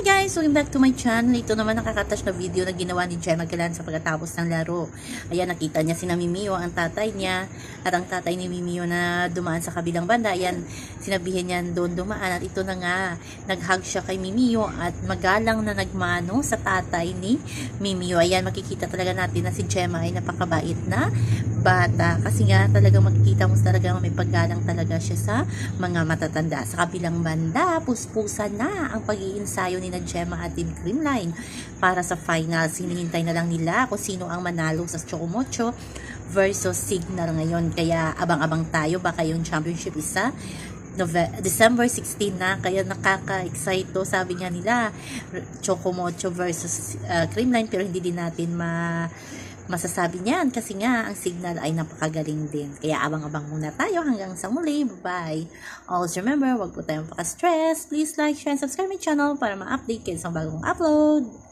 Hi guys! Welcome back to my channel. Ito naman nakakatouch na video na ginawa ni Gemma Galan sa pagkatapos ng laro. Ayan, nakita niya si na ang tatay niya, at ang tatay ni Mimio na dumaan sa kabilang banda. Ayan, sinabihan niya doon dumaan. At ito na nga, nag-hug siya kay Mimio at magalang na nagmano sa tatay ni Mimio. Ayan, makikita talaga natin na si Gemma ay napakabait na bata. Kasi nga, talagang makikita mo talaga may paggalang talaga siya sa mga matatanda. Sa kabilang banda, puspusan na ang pag-iinsayo ni na Gemma at Team Creamline para sa finals. Hinihintay na lang nila kung sino ang manalo sa Chocomocho versus Signal ngayon. Kaya abang-abang tayo, baka yung championship isa Nove- December 16 na, kaya nakaka-excite to. Sabi nga nila, Chocomocho versus uh, Creamline, pero hindi din natin ma masasabi niyan kasi nga ang signal ay napakagaling din. Kaya abang-abang muna tayo hanggang sa muli. Bye-bye. Always remember, wag po tayong paka-stress. Please like, share, and subscribe my channel para ma-update kayo sa bagong upload.